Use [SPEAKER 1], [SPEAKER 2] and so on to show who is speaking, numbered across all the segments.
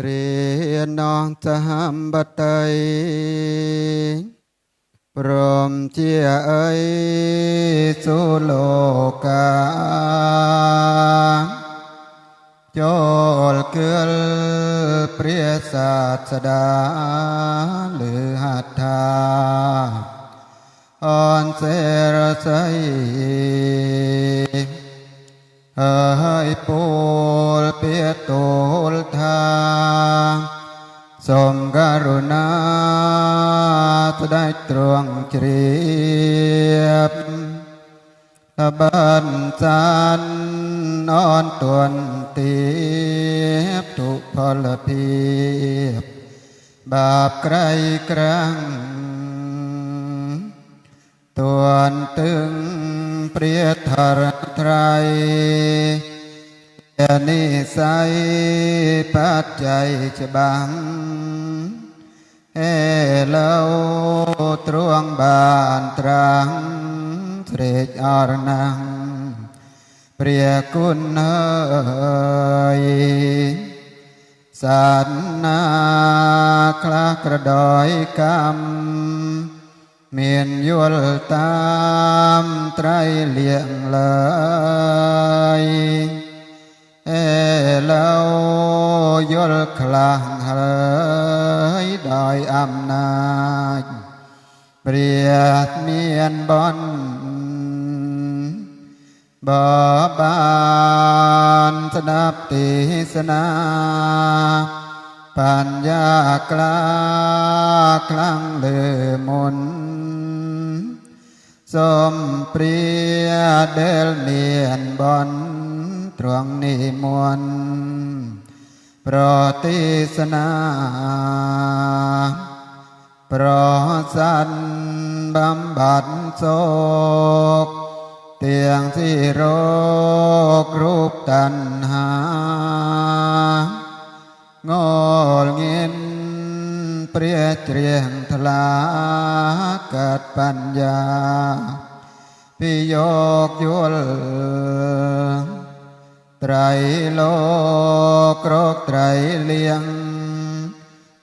[SPEAKER 1] គ្រានងសហមបតីព្រមជាអីសុលោកាចូលគិលព្រះសាស្តាលើហថាអនសេរស័យហើយពលពាតូលថា រុណាស្ដេចទ្រង់ជ្រាបតបានសានអនទន់ទីបទុផលភិបបាបក្រៃក្រាំងទន់ទឹងព្រះធរត្រៃនិស័យបច្ច័យច្បាំង អេឡោទ្រង់បានត្រាស់ស្រេចអរណងព្រះគុណអើយសាសនាខ្លះក្រដោយកម្មមានយល់តាមត្រៃលាងឡើយអេឡោយល់ខ្លះហើយ ยสันนาคลากระดอยกรรมเมียนยวลตามไตรเลียงเลยเอเลายลคลางเฮยดอยอำนา เปรียบเมียนบอนบ่บานสนับตีสนบำบัดโศก เตียงที่โรครูปตันหางอลเงินเปรียเตรียงทลาเกิดปัญญา พิโยกยุลไตรโลกรคไตรเลียง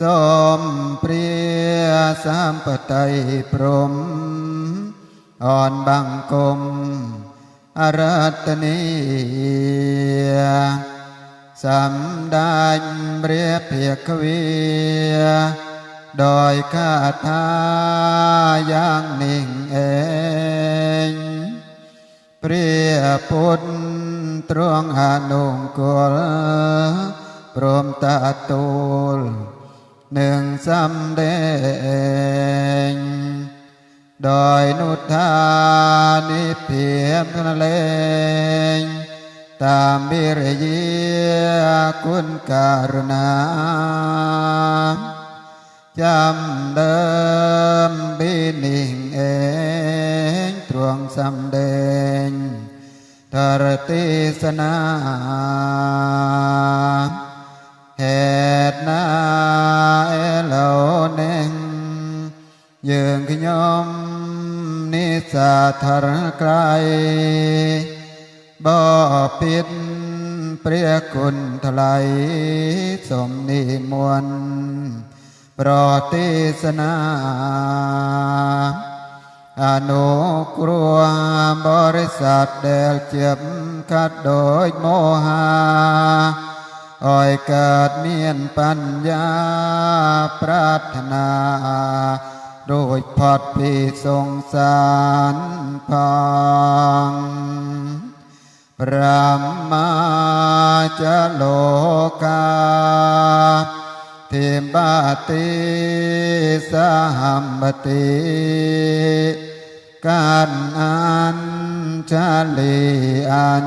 [SPEAKER 1] สมเปรียสามปไตยพรม อ่อนบังกมอารัตนีสำดานเรียเพียกเวียโดยคาทาอย่างนิ่งเองเปรียพุทธตรวงหานุงกลพรมตาตูล หนึ่งสำเดงโดยนุทานิเพียบทะเลงตามบิรยียคุณการุณาจำเดิมบินิ่งเองตรวงสำเดงทรติสนาเหตุนา យើងខ្ញុំនេសាធរក្រៃបបិទ្ធព្រះគុណថ្លៃសូមនិមន្តប្រទេសនាអនុគ្រោះបរិស័ទដែលជាប់កាត់ដោយមហាអយកើតមានបញ្ញាប្រាថ្នា โดยพอดพี่ทรงสารพองพระมาจะโลกาเทมบาติสหัมบติการอันชาลีอัน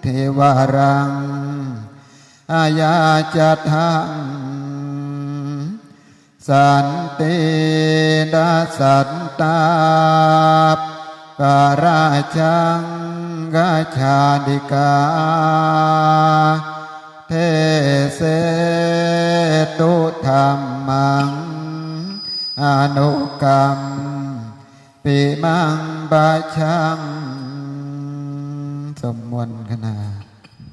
[SPEAKER 1] เทวารัง อาญาจัดหัง สันติดาสันตาปการาชังกาชาดิกา เทเสตุธรรมัง อนุกรรม ปิมังบาชัง สมมวนขนาด